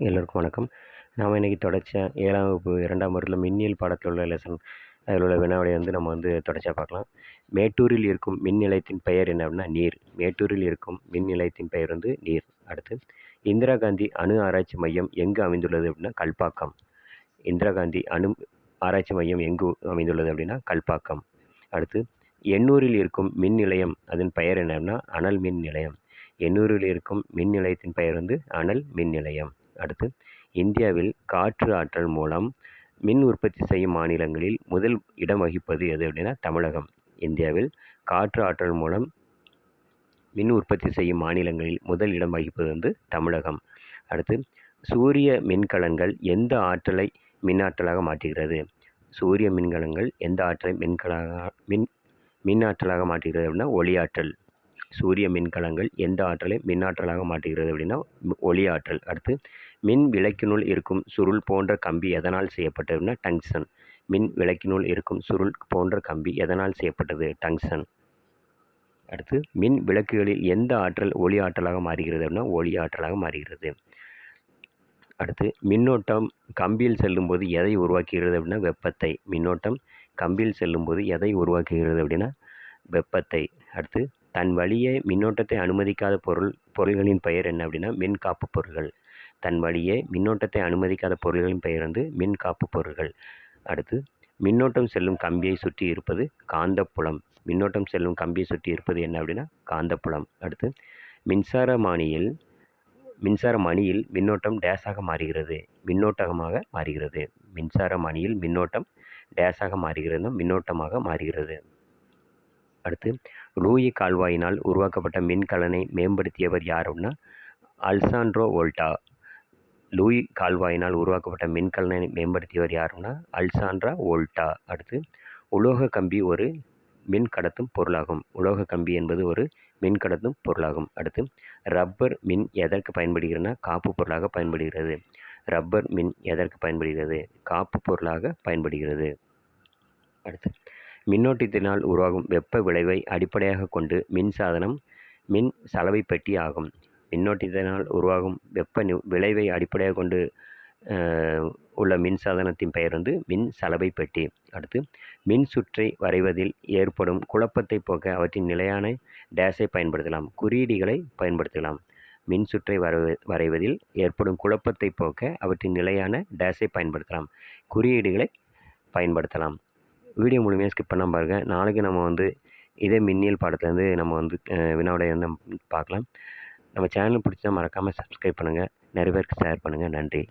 எல்லோருக்கும் வணக்கம். நாம் இன்றைக்கி தொடர்ச்சியாக ஏழாம் வகுப்பு இரண்டாம் வருடத்தில் மின்னியல் பாடத்தில் உள்ள லெசன் அதில் உள்ள வினாவிடை வந்து நம்ம வந்து தொடர்ச்சியாக பார்க்கலாம். மேட்டூரில் இருக்கும் மின் நிலையத்தின் பெயர் என்ன அப்படின்னா நீர். மேட்டூரில் இருக்கும் மின் நிலையத்தின் பெயர் வந்து நீர். அடுத்து இந்திரா காந்தி அணு ஆராய்ச்சி மையம் எங்கு அமைந்துள்ளது அப்படின்னா கல்பாக்கம். இந்திரா காந்தி அணு ஆராய்ச்சி மையம் எங்கு அமைந்துள்ளது அப்படின்னா கல்பாக்கம். அடுத்து எண்ணூரில் இருக்கும் மின் நிலையம் அதன் பெயர் என்ன அப்படின்னா அனல் மின் நிலையம். எண்ணூரில் இருக்கும் மின் நிலையத்தின் பெயர் வந்து அனல் மின் நிலையம். அடுத்து இந்தியாவில் காற்று ஆற்றல் மூலம் மின் உற்பத்தி செய்யும் மாநிலங்களில் முதல் இடம் வகிப்பது எது அப்படின்னா தமிழகம். இந்தியாவில் காற்று ஆற்றல் மூலம் மின் உற்பத்தி செய்யும் மாநிலங்களில் முதல் இடம் வகிப்பது வந்து தமிழகம். அடுத்து சூரிய மின்கலங்கள் எந்த ஆற்றலை மின் ஆற்றலாக மாற்றுகிறது? சூரிய மின்கலங்கள் எந்த ஆற்றலை மின்கலாக மின் மின் ஆற்றலாக மாற்றுகிறது அப்படின்னா ஒளியாற்றல். சூரிய மின்கலங்கள் எந்த ஆற்றலை மின் ஆற்றலாக மாற்றுகிறது அப்படின்னா ஒளி ஆற்றல். அடுத்து மின் விளக்கினுள் இருக்கும் சுருள் போன்ற கம்பி எதனால் செய்யப்பட்டதுன்னா டங்ஷன் மின் விளக்கினுள் இருக்கும் சுருள் போன்ற கம்பி எதனால் செய்யப்பட்டது? டங்ஷன் அடுத்து மின் விளக்குகளில் எந்த ஆற்றல் ஒளி ஆற்றலாக மாறுகிறது அப்படின்னா ஒளி ஆற்றலாக மாறுகிறது. அடுத்து மின்னோட்டம் கம்பியில் செல்லும்போது எதை உருவாக்குகிறது அப்படின்னா வெப்பத்தை. மின்னோட்டம் கம்பியில் செல்லும்போது எதை உருவாக்குகிறது அப்படின்னா வெப்பத்தை. அடுத்து தன் வழியே மின்னோட்டத்தை அனுமதிக்காத பொருள் பொருள்களின் பெயர் என்ன அப்படின்னா மின்காப்பு பொருள்கள். தன் வழியே மின்னோட்டத்தை அனுமதிக்காத பொருள்களின் பெயர் வந்து மின்காப்பு பொருள்கள். அடுத்து மின்னோட்டம் செல்லும் கம்பியை சுற்றி இருப்பது காந்தப்புலம். மின்னோட்டம் செல்லும் கம்பியை சுற்றி இருப்பது என்ன அப்படின்னா காந்தப்புலம். அடுத்து மின்சாரமானியில் மின்சார மணியில் மின்னோட்டம் டேஸாக மாறுகிறது. மின்னோட்டமாக மாறுகிறது. மின்சார மணியில் மின்னோட்டம் டேஸாக மாறுகிறது. மின்னோட்டமாக மாறுகிறது. அடுத்து லூயி கால்வாயினால் உருவாக்கப்பட்ட மின்கலனை மேம்படுத்தியவர் யார் அப்படின்னா அல்சாண்ட்ரோ வோல்டா லூயி கால்வாயினால் உருவாக்கப்பட்ட மின்கலனை மேம்படுத்தியவர் யாருன்னா அல்சாண்ட்ரா வோல்டா அடுத்து உலோக கம்பி ஒரு மின் கடத்தும் பொருளாகும். உலோக கம்பி என்பது ஒரு மின் கடத்தும் பொருளாகும். அடுத்து ரப்பர் மின் எதற்கு பயன்படுகிறதுனா காப்பு பொருளாக பயன்படுகிறது. ரப்பர் மின் எதற்கு பயன்படுகிறது? காப்பு பொருளாக பயன்படுகிறது. அடுத்து மின்னோட்டத்தினால் உருவாகும் வெப்ப விளைவை அடிப்படையாக கொண்டு மின் சாதனம் மின் சலவை பெட்டி ஆகும். மின்னோட்டத்தினால் உருவாகும் வெப்ப விளைவை அடிப்படையாக கொண்டு உள்ள மின் சாதனத்தின் பெயர் வந்து மின் சலவை பெட்டி. அடுத்து மின் சுற்றை வரைவதில் ஏற்படும் குழப்பத்தை போக்க அவற்றின் நிலையான டேஸை பயன்படுத்தலாம். குறியீடுகளை பயன்படுத்தலாம். மின் சுற்றை வரைவதில் ஏற்படும் குழப்பத்தை போக்க அவற்றின் நிலையான டேஸை பயன்படுத்தலாம். குறியீடுகளை பயன்படுத்தலாம். வீடியோ முழுமையாக ஸ்கிப் பண்ணாமல் பாருங்கள் நாளைக்கு நம்ம வந்து இதே மின்னியல் பாடத்துலேருந்து நம்ம வந்து வினாவுடைய வந்து பார்க்கலாம். நம்ம சேனல் பிடிச்சா மறக்காமல் சப்ஸ்கிரைப் பண்ணுங்கள் நிறைய பேருக்கு ஷேர் பண்ணுங்கள் நன்றி.